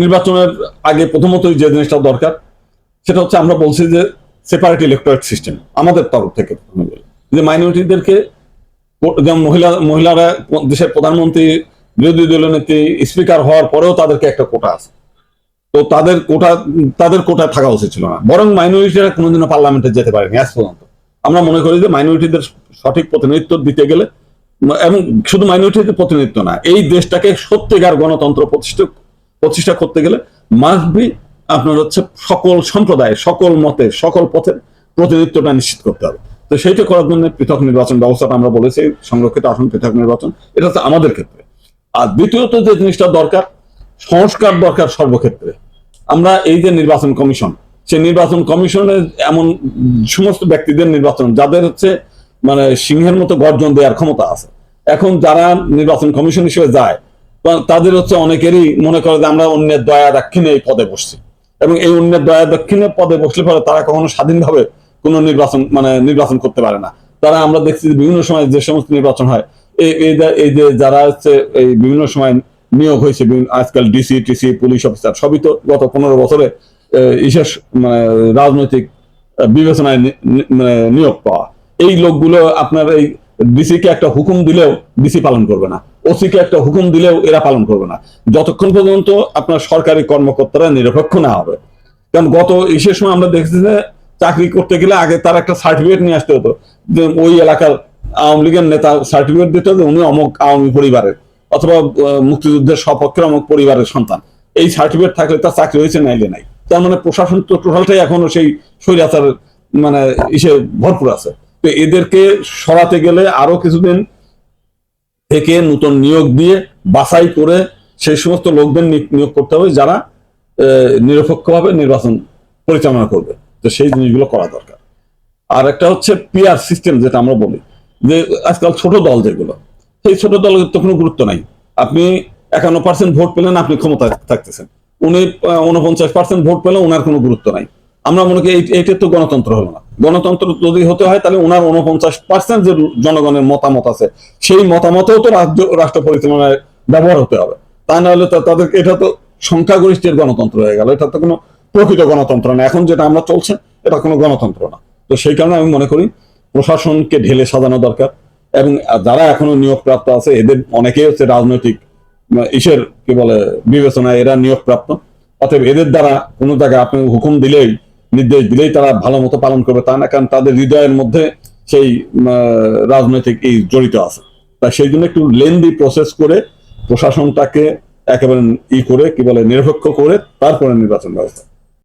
নির্বাচনের আগে প্রথমত যে জিনিসটা দরকার, সেটা হচ্ছে আমরা বলছি যে সেপারেট ইলেকট্রয়েট সিস্টেম আমাদের তরফ থেকে যে মাইনরিটিদেরকে যেমন মহিলা, মহিলারা দেশের প্রধানমন্ত্রী, বিরোধী দলনেত্রী স্পিকার হওয়ার পরেও তাদেরকে একটা কোটা আছে। তো তাদের কোটা তাদের কোটায় থাকা উচিত ছিল না। বরং মাইনরিটিরা কোনোদিনও পার্লামেন্টে যেতে পারেনি আজ পর্যন্ত। আমরা মনে করি যে মাইনরিটিদের সঠিক প্রতিনিধিত্ব দিতে গেলে, এবং শুধু মাইনরিটিদের প্রতিনিধিত্ব না, এই দেশটাকে সত্যিকার গণতন্ত্র প্রতিষ্ঠা প্রতিষ্ঠা করতে গেলে মাস্ট বি আপনার হচ্ছে সকল সম্প্রদায়, সকল মতে, সকল পথের প্রতিনিধিত্বটা নিশ্চিত করতে হবে। তো সেইটা করার জন্য পৃথক নির্বাচন ব্যবস্থাটা আমরা বলেছি, সংরক্ষিত আসন, পৃথক নির্বাচন, এটা হচ্ছে আমাদের ক্ষেত্রে। আর দ্বিতীয়ত যে জিনিসটা দরকার, সংস্কার দরকার সর্বক্ষেত্রে। আমরা এই যে নির্বাচন কমিশন, সেই নির্বাচন কমিশনের এমন সমস্ত ব্যক্তিদের নির্বাচন, যাদের হচ্ছে মানে সিংহের মতো গর্জন দেওয়ার ক্ষমতা আছে। এখন যারা নির্বাচন কমিশন হিসেবে যায় তাদের হচ্ছে অনেকেরই মনে করে যে আমরা অন্যের দয়া দাক্ষিণে এই পদে বসছি। এবং এই অন্যের দয়া দক্ষিণে পদে বসলে পরে তারা কখনো স্বাধীনভাবে কোনো নির্বাচন মানে নির্বাচন করতে পারে না। তারা আমরা দেখছি বিভিন্ন সময় যে সমস্ত নির্বাচন হয়, এই এই এই যে যারা হচ্ছে এই বিভিন্ন সময় নিয়োগ হয়েছে আজকাল ডিসি, টিসি, পুলিশ অফিসার, সবই তো গত পনেরো বছরে বিশেষ মানে রাজনৈতিক বিবেচনায় মানে নিয়োগ পাওয়া। এই লোকগুলো আপনার এই ডিসি কে একটা হুকুম দিলেও ডিসি পালন করবে না। ওসি কে একটা হুকুম দিলেও এরা পালন করবে না। যতক্ষণ পর্যন্ত আপনার সরকারি কর্মকর্তারা নিরপেক্ষ না হবে। কারণ গত ইসের সময় আমরা দেখেছি যে চাকরি করতে গেলে আগে তার একটা সার্টিফিকেট নিয়ে আসতে হতো। যে ওই এলাকার আওয়ামী লীগের নেতা সার্টিফিকেট দিতে হতো, উনি অমুক আওয়ামী পরিবারের অথবা মুক্তিযুদ্ধের সপক্ষের অমুক পরিবারের সন্তান। এই সার্টিফিকেট থাকলে তার চাকরি হয়েছে নাইলে নাই। তার মানে প্রশাসন তো টোটালটাই এখনও সেই স্বৈরাচার মানে ইসে ভরপুর আছে। তো এদেরকে সরাতে গেলে আরও কিছুদিন থেকে নতুন নিয়োগ দিয়ে বাছাই করে সেই সমস্ত লোকদের নিয়োগ করতে হবে যারা নিরপেক্ষভাবে নির্বাচন পরিচালনা করবে। তো সেই জিনিসগুলো করা দরকার। আর একটা হচ্ছে পিআর সিস্টেম যেটা আমরা বলি, যে আজকাল ছোট দল যেগুলো, সেই ছোট দলের তো কোনো গুরুত্ব নাই। আপনি একান্ন পার্সেন্ট ভোট পেলেন, আপনি ক্ষমতায় থাকতেছেন। উনি উনপঞ্চাশ পার্সেন্ট ভোট পেলে ওনার কোনো গুরুত্ব নাই। আমরা মনে করি এই- এইটা তো গণতন্ত্র হলো না। গণতন্ত্র যদি হতে হয়, তাহলে ওনার উনপঞ্চাশ পার্সেন্ট যে জনগণের মতামত আছে, সেই মতামতেও তো রাজ্য, রাষ্ট্র পরিচালনায় ব্যবহার হতে হবে। তা না হলে তাদের, এটা তো সংখ্যাগরিষ্ঠের গণতন্ত্র হয়ে গেল, এটা তো কোনো প্রকৃত গণতন্ত্র না। এখন যেটা আমরা চলছে, এটা কোনো গণতন্ত্র না। তো সেই কারণে আমি মনে করি, প্রশাসনকে ঢেলে সাজানো দরকার, এবং যারা এখনও নিয়োগপ্রাপ্ত আছে, এদের অনেকেই হচ্ছে রাজনৈতিক ইসের, কি বলে, বিবেচনায় এরা নিয়োগপ্রাপ্ত। অতএব এদের দ্বারা কোনো জায়গায় আপনি হুকুম দিলেই নির্দেশ দিলেই তারা ভালো মতো পালন করবে তা না, কারণ তাদের হৃদয়ের মধ্যে সেই রাজনৈতিক এই জড়িত আছে। তাই সেই জন্য একটু লেন্দি প্রসেস করে প্রশাসনটাকে একেবারে ই করে, কি বলে, নিরপেক্ষ করে তারপরে নির্বাচন ব্যবস্থা।